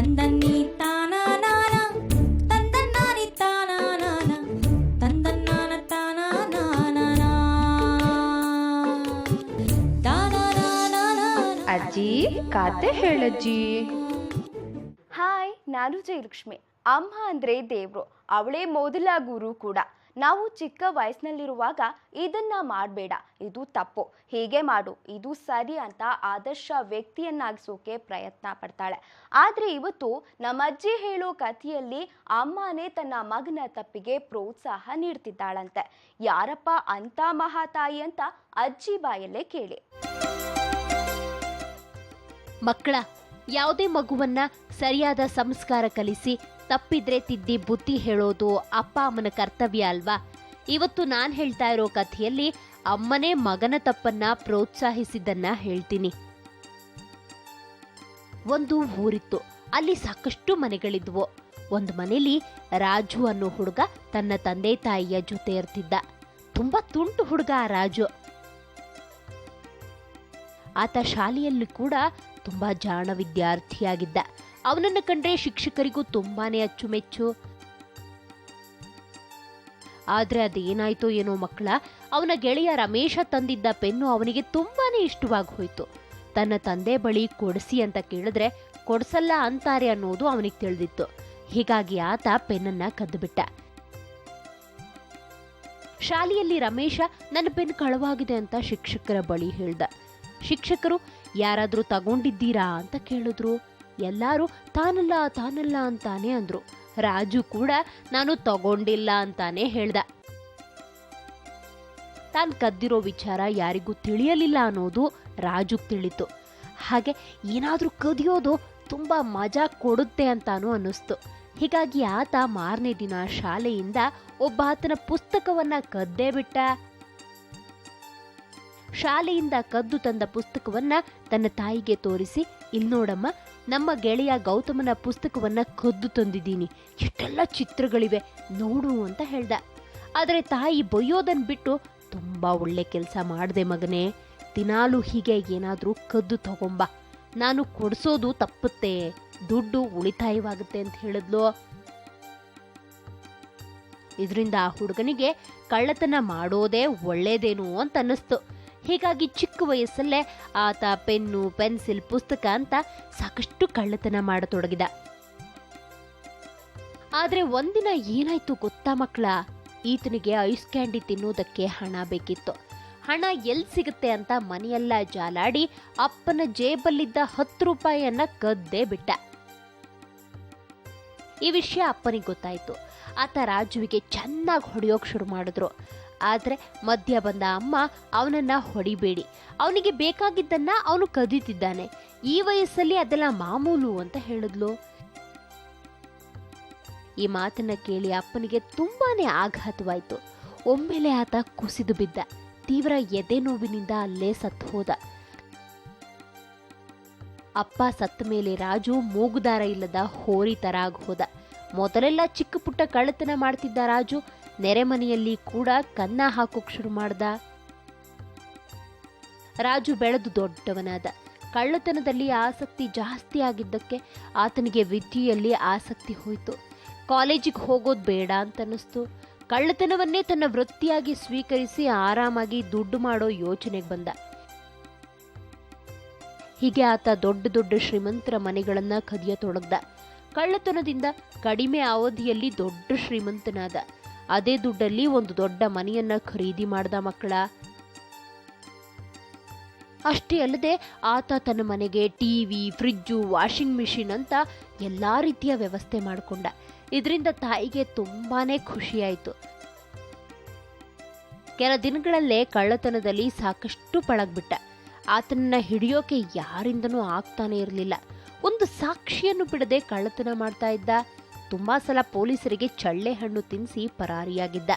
ತಂದನ್ನಿ ತಾನಾನಾನ ತಂದನ್ನಾನಿ ತಾನಾನಾನ ತಂದನ್ನಾನ ತಾನಾನಾನ ತಾನ ಅಜ್ಜಿ ಕತೆ ಹೇಳಜ್ಜಿ. ಹಾಯ್ ನಾನು ಜಯಲಕ್ಷ್ಮಿ. ಅಮ್ಮ ಅಂದ್ರೆ ದೇವ್ರು ಅವಳೇ ಮೊದಲ ಗುರು ಕೂಡ. ನಾವು ಚಿಕ್ಕ ವಯಸ್ಸಿನಲ್ಲಿರುವಾಗ ಇದನ್ನ ಮಾಡಬೇಡ, ಇದು ತಪ್ಪು. ಹೀಗೆ ಮಾಡು, ಇದು ಸರಿ ಅಂತ ಆದರ್ಶ ವ್ಯಕ್ತಿಯನ್ನಾಗಿಸೋಕೆ ಪ್ರಯತ್ನ ಪಡ್ತಾಳೆ. ಆದ್ರೆ ಇವತ್ತು ನಮ್ಮ ಅಜ್ಜಿ ಹೇಳೋ ಕಥೆಯಲ್ಲಿ ಅಮ್ಮನೇ ತನ್ನ ಮಗನ ತಪ್ಪಿಗೆ ಪ್ರೋತ್ಸಾಹ ನೀಡ್ತಿದ್ದಾಳಂತೆ. ಯಾರಪ್ಪ ಅಂತ ಮಹಾತಾಯಿ ಅಂತ ಅಜ್ಜಿ ಬಾಯಲ್ಲೇ ಕೇಳಿ. ಮಕ್ಕಳ, ಯಾವುದೇ ಮಗುವನ್ನ ಸರಿಯಾದ ಸಂಸ್ಕಾರ ಕಲಿಸಿ ತಪ್ಪಿದ್ರೆ ತಿದ್ದಿ ಬುದ್ಧಿ ಹೇಳೋದು ಅಪ್ಪ ಅಮ್ಮನ ಕರ್ತವ್ಯ ಅಲ್ವಾ? ಇವತ್ತು ನಾನ್ ಹೇಳ್ತಾ ಇರೋ ಕಥೆಯಲ್ಲಿ ಅಮ್ಮನೇ ಮಗನ ತಪ್ಪನ್ನ ಪ್ರೋತ್ಸಾಹಿಸಿದ್ದನ್ನ ಹೇಳ್ತೀನಿ. ಒಂದು ಊರಿತ್ತು. ಅಲ್ಲಿ ಸಾಕಷ್ಟು ಮನೆಗಳಿದ್ವು. ಒಂದು ಮನೆಯಲ್ಲಿ ರಾಜು ಅನ್ನೋ ಹುಡುಗ ತನ್ನ ತಂದೆ ತಾಯಿಯ ಜೊತೆ ಇರ್ತಿದ್ದ. ತುಂಬಾ ತುಂಟು ಹುಡುಗ ರಾಜು. ಆತ ಶಾಲೆಯಲ್ಲಿ ಕೂಡ ತುಂಬಾ ಜಾಣ ವಿದ್ಯಾರ್ಥಿಯಾಗಿದ್ದ. ಅವನನ್ನ ಕಂಡ್ರೆ ಶಿಕ್ಷಕರಿಗೂ ತುಂಬಾನೇ ಅಚ್ಚುಮೆಚ್ಚು. ಆದ್ರೆ ಅದೇನಾಯ್ತೋ ಏನೋ ಮಕ್ಕಳ, ಅವನ ಗೆಳೆಯ ರಮೇಶ ತಂದಿದ್ದ ಪೆನ್ನು ಅವನಿಗೆ ತುಂಬಾನೇ ಇಷ್ಟವಾಗಿ ಹೋಯ್ತು. ತನ್ನ ತಂದೆ ಬಳಿ ಕೊಡಿಸಿ ಅಂತ ಕೇಳಿದ್ರೆ ಕೊಡಿಸಲ್ಲ ಅಂತಾರೆ ಅನ್ನೋದು ಅವನಿಗೆ ತಿಳಿದಿತ್ತು. ಹೀಗಾಗಿ ಆತ ಪೆನ್ನನ್ನ ಕದ್ದುಬಿಟ್ಟ. ಶಾಲೆಯಲ್ಲಿ ರಮೇಶ, ನನ್ನ ಪೆನ್ ಕಳವಾಗಿದೆ ಅಂತ ಶಿಕ್ಷಕರ ಬಳಿ ಹೇಳ್ದ. ಶಿಕ್ಷಕರು, ಯಾರಾದರೂ ತಗೊಂಡಿದ್ದೀರಾ ಅಂತ ಕೇಳಿದ್ರು. ಎಲ್ಲಾರು ತಾನಲ್ಲ ತಾನಲ್ಲ ಅಂತಾನೆ ಅಂದ್ರು. ರಾಜು ಕೂಡ ನಾನು ತಗೊಂಡಿಲ್ಲ ಅಂತಾನೆ ಹೇಳ್ದ. ತಾನ್ ಕದ್ದಿರೋ ವಿಚಾರ ಯಾರಿಗೂ ತಿಳಿಯಲಿಲ್ಲ ಅನ್ನೋದು ರಾಜು ತಿಳಿತು. ಹಾಗೆ ಏನಾದ್ರೂ ಕದಿಯೋದು ತುಂಬಾ ಮಜಾ ಕೊಡುತ್ತೆ ಅಂತಾನೂ ಅನ್ನಿಸ್ತು. ಹೀಗಾಗಿ ಆತ ಮಾರನೇ ದಿನ ಶಾಲೆಯಿಂದ ಒಬ್ಬ ಆತನ ಪುಸ್ತಕವನ್ನ ಕದ್ದೇ ಬಿಟ್ಟ. ಶಾಲೆಯಿಂದ ಕದ್ದು ತಂದ ಪುಸ್ತಕವನ್ನ ತನ್ನ ತಾಯಿಗೆ ತೋರಿಸಿ ಇಲ್ ನೋಡಮ್ಮ ನಮ್ಮ ಗೆಳೆಯ ಗೌತಮನ ಪುಸ್ತಕವನ್ನ ಕದ್ದು ತಂದಿದ್ದೀನಿ. ಎಷ್ಟೆಲ್ಲ ಚಿತ್ರಗಳಿವೆ ನೋಡು ಅಂತ ಹೇಳ್ದ. ಆದರೆ ತಾಯಿ ಬೊಯ್ಯೋದನ್ನು ಬಿಟ್ಟು ತುಂಬಾ ಒಳ್ಳೆ ಕೆಲಸ ಮಾಡಿದೆ ಮಗನೇ. ದಿನಾಲು ಹೀಗೆ ಏನಾದರೂ ಕದ್ದು ತಗೊಂಬ. ನಾನು ಕೊಡಿಸೋದು ತಪ್ಪುತ್ತೆ. ದುಡ್ಡು ಉಳಿತಾಯವಾಗುತ್ತೆ ಅಂತ ಹೇಳಿದ್ಲು. ಇದರಿಂದ ಆ ಹುಡುಗನಿಗೆ ಕಳ್ಳತನ ಮಾಡೋದೇ ಒಳ್ಳೇದೇನು ಅಂತ ಅನ್ನಿಸ್ತು. ಹೀಗಾಗಿ ಚಿಕ್ಕ ವಯಸ್ಸಲ್ಲೇ ಆತ ಪೆನ್ನು, ಪೆನ್ಸಿಲ್, ಪುಸ್ತಕ ಅಂತ ಸಾಕಷ್ಟು ಕಳ್ಳತನ ಮಾಡತೊಡಗಿದ. ಆದರೆ ಒಂದಿನ ಏನಾಯ್ತು ಗೊತ್ತಾ ಮಕ್ಕಳ? ಈತನಿಗೆ ಐಸ್ ಕ್ಯಾಂಡಿ ತಿನ್ನೋದಕ್ಕೆ ಹಣ ಬೇಕಿತ್ತು. ಹಣ ಎಲ್ಲಿ ಸಿಗುತ್ತೆ ಅಂತ ಮನೆಯೆಲ್ಲ ಜಾಲಾಡಿ ಅಪ್ಪನ ಜೇಬಲ್ಲಿದ್ದ ಹತ್ತು ರೂಪಾಯಿಯನ್ನ ಕದ್ದೇ ಬಿಟ್ಟ. ಈ ವಿಷಯ ಅಪ್ಪನಿಗೆ ಗೊತ್ತಾಯ್ತು. ಆತ ರಾಜುವಿಗೆ ಚೆನ್ನಾಗಿ ಹೊಡೆಯೋಕೆ ಶುರು ಮಾಡಿದ್ರು. ಆದ್ರೆ ಮಧ್ಯ ಬಂದ ಅಮ್ಮ ಅವನನ್ನ ಹೊಡಿಬೇಡಿ. ಅವನಿಗೆ ಬೇಕಾಗಿದ್ದನ್ನ ಅವನು ಕದೀತಿದ್ದಾನೆ. ಈ ವಯಸ್ಸಲ್ಲಿ ಅದೆಲ್ಲ ಮಾಮೂಲು ಅಂತ ಹೇಳಿದ್ಲು. ಈ ಮಾತನ್ನ ಕೇಳಿ ಅಪ್ಪನಿಗೆ ತುಂಬಾನೇ ಆಘಾತವಾಯಿತು. ಒಮ್ಮೆಲೆ ಆತ ಕುಸಿದು ಬಿದ್ದ. ತೀವ್ರ ಎದೆ ನೋವಿನಿಂದ ಅಲ್ಲೇ ಸತ್ತು ಹೋದ. ಅಪ್ಪ ಸತ್ತ ಮೇಲೆ ರಾಜು ಮೂಗುದಾರ ಇಲ್ಲದ ಹೋರಿ ತರ ಆಗ್ ಹೋದ. ಮೊದಲೆಲ್ಲ ಚಿಕ್ಕ ಪುಟ್ಟ ಕಳ್ಳತನ ಮಾಡ್ತಿದ್ದ ರಾಜು ನೆರೆಮನೆಯಲ್ಲಿ ಕೂಡ ಕನ್ನ ಹಾಕೋಕ್ ಶುರು ಮಾಡ್ದ. ರಾಜು ಬೆಳೆದು ದೊಡ್ಡವನಾದ. ಕಳ್ಳತನದಲ್ಲಿ ಆಸಕ್ತಿ ಜಾಸ್ತಿ ಆಗಿದ್ದಕ್ಕೆ ಆತನಿಗೆ ವಿದ್ಯೆಯಲ್ಲಿ ಆಸಕ್ತಿ ಹೋಯಿತು. ಕಾಲೇಜಿಗೆ ಹೋಗೋದು ಬೇಡ ಅಂತ ಅನ್ನಿಸ್ತು ಕಳ್ಳತನವನ್ನೇ ತನ್ನ ವೃತ್ತಿಯಾಗಿ ಸ್ವೀಕರಿಸಿ ಆರಾಮಾಗಿ ದುಡ್ಡು ಮಾಡೋ ಯೋಚನೆಗೆ ಬಂದ. ಹೀಗೆ ಆತ ದೊಡ್ಡ ದೊಡ್ಡ ಶ್ರೀಮಂತರ ಮನೆಗಳನ್ನ ಕದಿಯತೊಡಗ್ದ. ಕಳ್ಳತನದಿಂದ ಕಡಿಮೆ ಅವಧಿಯಲ್ಲಿ ದೊಡ್ಡ ಶ್ರೀಮಂತನಾದ. ಅದೇ ದುಡ್ಡಲ್ಲಿ ಒಂದು ದೊಡ್ಡ ಮನೆಯನ್ನ ಖರೀದಿ ಮಾಡ್ದ ಮಕ್ಕಳ. ಅಷ್ಟೇ ಅಲ್ಲದೆ ಆತ ತನ್ನ ಮನೆಗೆ ಟಿವಿ ಫ್ರಿಜ್ಜು, ವಾಷಿಂಗ್ ಮಿಷಿನ್ ಅಂತ ಎಲ್ಲಾ ರೀತಿಯ ವ್ಯವಸ್ಥೆ ಮಾಡಿಕೊಂಡ. ಇದರಿಂದ ತಾಯಿಗೆ ತುಂಬಾನೇ ಖುಷಿಯಾಯಿತು. ಕೆಲ ದಿನಗಳಲ್ಲೇ ಕಳ್ಳತನದಲ್ಲಿ ಸಾಕಷ್ಟು ಪಳಗ್ಬಿಟ್ಟ. ಆತನನ್ನ ಹಿಡಿಯೋಕೆ ಯಾರಿಂದನೂ ಆಗ್ತಾನೆ ಇರಲಿಲ್ಲ. ಒಂದು ಸಾಕ್ಷಿಯನ್ನು ಬಿಡದೆ ಕಳ್ಳತನ ಮಾಡ್ತಾ ಇದ್ದ. ತುಂಬಾ ಸಲ ಪೊಲೀಸರಿಗೆ ಚಳ್ಳೆ ಹಣ್ಣು ತಿನ್ನಿಸಿ ಪರಾರಿಯಾಗಿದ್ದ.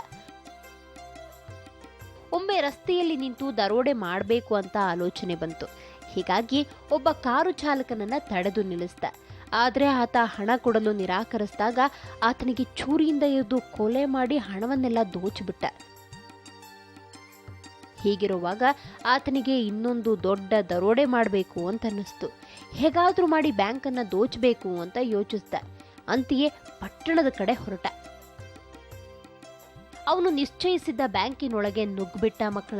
ಒಮ್ಮೆ ರಸ್ತೆಯಲ್ಲಿ ನಿಂತು ದರೋಡೆ ಮಾಡಬೇಕು ಅಂತ ಆಲೋಚನೆ ಬಂತು. ಹೀಗಾಗಿ ಒಬ್ಬ ಕಾರು ಚಾಲಕನನ್ನ ತಡೆದು ನಿಲ್ಲಿಸ್ದ. ಆದ್ರೆ ಆತ ಹಣ ಕೊಡಲು ನಿರಾಕರಿಸಿದಾಗ ಆತನಿಗೆ ಚೂರಿಯಿಂದ ಇದ್ದು ಕೊಲೆ ಮಾಡಿ ಹಣವನ್ನೆಲ್ಲ ದೋಚಿಬಿಟ್ಟ. ಹೀಗಿರುವಾಗ ಆತನಿಗೆ ಇನ್ನೊಂದು ದೊಡ್ಡ ದರೋಡೆ ಮಾಡಬೇಕು ಅಂತ ಅನ್ನಿಸ್ತು. ಹೇಗಾದರೂ ಮಾಡಿ ಬ್ಯಾಂಕನ್ನ ದೋಚಬೇಕು ಅಂತ ಯೋಚಿಸ್ದ. ಅಂತೆಯೇ ಪಟ್ಟಣದ ಕಡೆ ಹೊರಟ. ಅವನು ನಿಶ್ಚಯಿಸಿದ್ದ ಬ್ಯಾಂಕಿನೊಳಗೆ ನುಗ್ಗಿಬಿಟ್ಟ ಮಕ್ಕಳ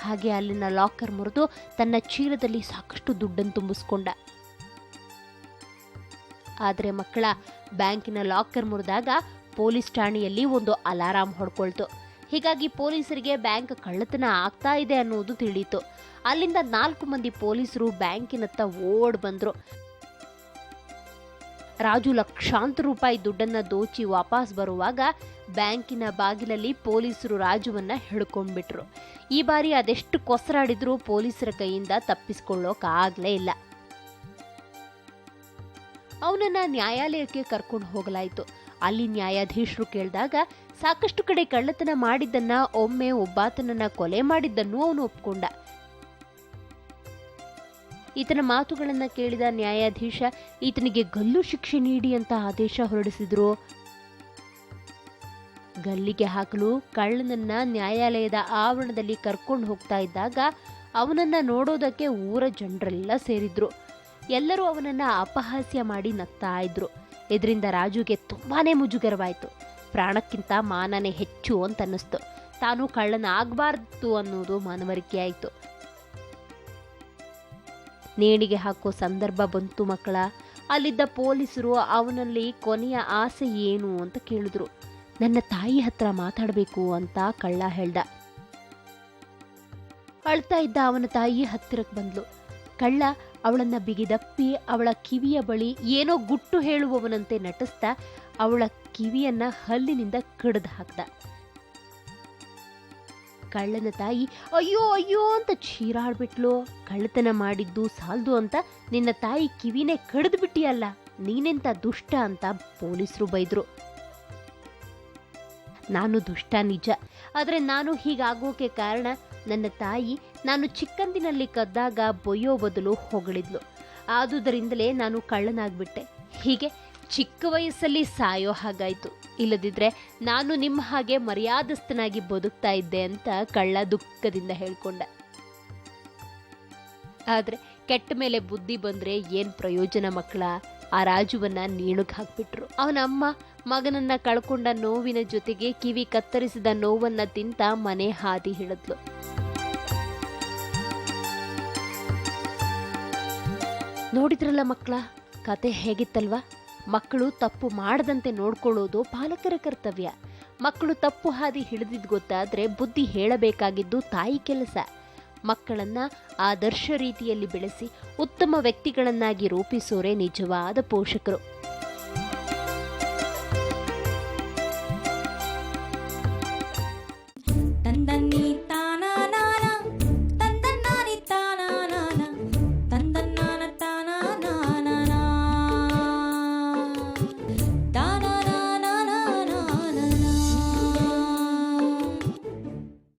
ಹಾಗೆ ಅಲ್ಲಿನ ಲಾಕರ್ ಮುರಿದು ತನ್ನ ಚೀಲದಲ್ಲಿ ಸಾಕಷ್ಟು ದುಡ್ಡನ್ನು ತುಂಬಿಸ್ಕೊಂಡ. ಆದರೆ ಮಕ್ಕಳ, ಬ್ಯಾಂಕಿನ ಲಾಕರ್ ಮುರಿದಾಗ ಪೊಲೀಸ್ ಠಾಣೆಯಲ್ಲಿ ಒಂದು ಅಲಾರಾಂ ಹೊಡ್ಕೊಳ್ತು. ಹೀಗಾಗಿ ಪೊಲೀಸರಿಗೆ ಬ್ಯಾಂಕ್ ಕಳ್ಳತನ ಆಗ್ತಾ ಇದೆ ಅನ್ನೋದು ತಿಳಿಯಿತು. ಅಲ್ಲಿಂದ ನಾಲ್ಕು ಮಂದಿ ಪೊಲೀಸರು ಬ್ಯಾಂಕಿನತ್ತ ಓಡ್ ಬಂದ್ರು. ರಾಜು ಲಕ್ಷಾಂತರ ರೂಪಾಯಿ ದುಡ್ಡನ್ನ ದೋಚಿ ವಾಪಸ್ ಬರುವಾಗ ಬ್ಯಾಂಕಿನ ಬಾಗಿಲಲ್ಲಿ ಪೊಲೀಸರು ರಾಜುವನ್ನ ಹಿಡ್ಕೊಂಡ್ಬಿಟ್ರು. ಈ ಬಾರಿ ಅದೆಷ್ಟು ಕೊಸರಾಡಿದ್ರೂ ಪೊಲೀಸರ ಕೈಯಿಂದ ತಪ್ಪಿಸ್ಕೊಳ್ಳೋಕಾಗಲೇ ಇಲ್ಲ. ಅವನನ್ನ ನ್ಯಾಯಾಲಯಕ್ಕೆ ಕರ್ಕೊಂಡು ಹೋಗಲಾಯಿತು. ಅಲ್ಲಿ ನ್ಯಾಯಾಧೀಶರು ಕೇಳಿದಾಗ, ಸಾಕಷ್ಟು ಕಡೆ ಕಳ್ಳತನ ಮಾಡಿದ್ದನ್ನ ಒಮ್ಮೆ ಒಬ್ಬಾತನನ್ನ ಕೊಲೆ ಮಾಡಿದ್ದನ್ನು ಅವನು ಒಪ್ಕೊಂಡ. ಈತನ ಮಾತುಗಳನ್ನ ಕೇಳಿದ ನ್ಯಾಯಾಧೀಶ, ಈತನಿಗೆ ಗಲ್ಲು ಶಿಕ್ಷೆ ನೀಡಿ ಅಂತ ಆದೇಶ ಹೊರಡಿಸಿದ್ರು. ಗಲ್ಲಿಗೆ ಹಾಕಲು ಕಳ್ಳನನ್ನ ನ್ಯಾಯಾಲಯದ ಆವರಣದಲ್ಲಿ ಕರ್ಕೊಂಡು ಹೋಗ್ತಾ ಇದ್ದಾಗ ಅವನನ್ನ ನೋಡೋದಕ್ಕೆ ಊರ ಜನರೆಲ್ಲ ಸೇರಿದ್ರು. ಎಲ್ಲರೂ ಅವನನ್ನ ಅಪಹಾಸ್ಯ ಮಾಡಿ ನಗ್ತಾ ಇದ್ರು. ಇದರಿಂದ ರಾಜುಗೆ ತುಂಬಾನೇ ಮುಜುಗರವಾಯಿತು. ಪ್ರಾಣಕ್ಕಿಂತ ಮಾನನೇ ಹೆಚ್ಚು ಅಂತ ಅನ್ನಿಸ್ತು ತಾನು ಕಳ್ಳನ ಆಗಬಾರ್ದು ಅನ್ನೋದು ಮನವರಿಕೆ ಆಯಿತು ನೇಣಿಗೆ ಹಾಕೋ ಸಂದರ್ಭ ಬಂತು ಮಕ್ಕಳ. ಅಲ್ಲಿದ್ದ ಪೊಲೀಸರು ಅವನಲ್ಲಿ ಕೊನೆಯ ಆಸೆ ಏನು ಅಂತ ಕೇಳಿದ್ರು. ನನ್ನ ತಾಯಿ ಹತ್ರ ಮಾತಾಡಬೇಕು ಅಂತ ಕಳ್ಳ ಹೇಳ್ದ. ಅಳ್ತಾ ಇದ್ದ ಅವನ ತಾಯಿ ಹತ್ತಿರಕ್ಕೆ ಬಂದ್ಲು. ಕಳ್ಳ ಅವಳನ್ನ ಬಿಗಿದಪ್ಪಿ ಅವಳ ಕಿವಿಯ ಬಳಿ ಏನೋ ಗುಟ್ಟು ಹೇಳುವವನಂತೆ ನಟಿಸ್ತಾ ಅವಳ ಕಿವಿಯನ್ನ ಹಲ್ಲಿನಿಂದ ಕಡ್ದು ಹಾಕ್ದ. ಕಳ್ಳನ ತಾಯಿ, ಅಯ್ಯೋ ಅಯ್ಯೋ ಅಂತ ಚೀರಾಡ್ಬಿಟ್ಲು. ಕಳ್ಳತನ ಮಾಡಿದ್ದು ಸಾಲ್ದು ಅಂತ ನಿನ್ನ ತಾಯಿ ಕಿವಿನೇ ಕಡ್ದು ಬಿಟ್ಟಿಯಲ್ಲ, ನೀನೆಂತ ದುಷ್ಟ ಅಂತ ಪೊಲೀಸರು ಬೈದ್ರು. ನಾನು ದುಷ್ಟ ನಿಜ, ಆದರೆ ನಾನು ಹೀಗಾಗೋಕೆ ಕಾರಣ ನನ್ನ ತಾಯಿ ನಾನು ಚಿಕ್ಕಂದಿನಲ್ಲಿ ಕದ್ದಾಗ ಬೊಯ್ಯೋ ಬದಲು ಹೊಗಳಿದ್ಲು. ಆದುದರಿಂದಲೇ ನಾನು ಕಳ್ಳನಾಗ್ಬಿಟ್ಟೆ. ಹೀಗೆ ಚಿಕ್ಕ ವಯಸ್ಸಲ್ಲಿ ಸಾಯೋ ಹಾಗಾಯ್ತು. ಇಲ್ಲದಿದ್ರೆ ನಾನು ನಿಮ್ಮ ಹಾಗೆ ಮರ್ಯಾದಸ್ಥನಾಗಿ ಬದುಕ್ತಾ ಇದ್ದೆ ಅಂತ ಕಳ್ಳ ದುಃಖದಿಂದ ಹೇಳ್ಕೊಂಡ. ಆದ್ರೆ ಕೆಟ್ಟ ಮೇಲೆ ಬುದ್ಧಿ ಬಂದ್ರೆ ಏನ್ ಪ್ರಯೋಜನ ಮಕ್ಕಳ? ಆ ರಾಜುವನ್ನ ನೇಣುಗ್ ಹಾಕ್ಬಿಟ್ರು. ಅವನ ಅಮ್ಮ ಮಗನನ್ನ ಕಳ್ಕೊಂಡ ನೋವಿನ ಜೊತೆಗೆ ಕಿವಿ ಕತ್ತರಿಸಿದ ನೋವನ್ನ ತಿಂತ ಮನೆ ಹಾದಿ ಹಿಡಿದ್ಲು. ನೋಡಿದ್ರಲ್ಲ ಮಕ್ಕಳ? ಕತೆ ಹೇಗಿತ್ತಲ್ವಾ? ಮಕ್ಕಳು ತಪ್ಪು ಮಾಡದಂತೆ ನೋಡ್ಕೊಳ್ಳೋದು ಪಾಲಕರ ಕರ್ತವ್ಯ. ಮಕ್ಕಳು ತಪ್ಪು ಹಾದಿ ಹಿಡಿದಿದ್ ಗೊತ್ತಾದ್ರೆ ಬುದ್ಧಿ ಹೇಳಬೇಕಾಗಿದ್ದು ತಾಯಿ ಕೆಲಸ. ಮಕ್ಕಳನ್ನ ಆದರ್ಶ ರೀತಿಯಲ್ಲಿ ಬೆಳೆಸಿ ಉತ್ತಮ ವ್ಯಕ್ತಿಗಳನ್ನಾಗಿ ರೂಪಿಸೋರೆ ನಿಜವಾದ ಪೋಷಕರು.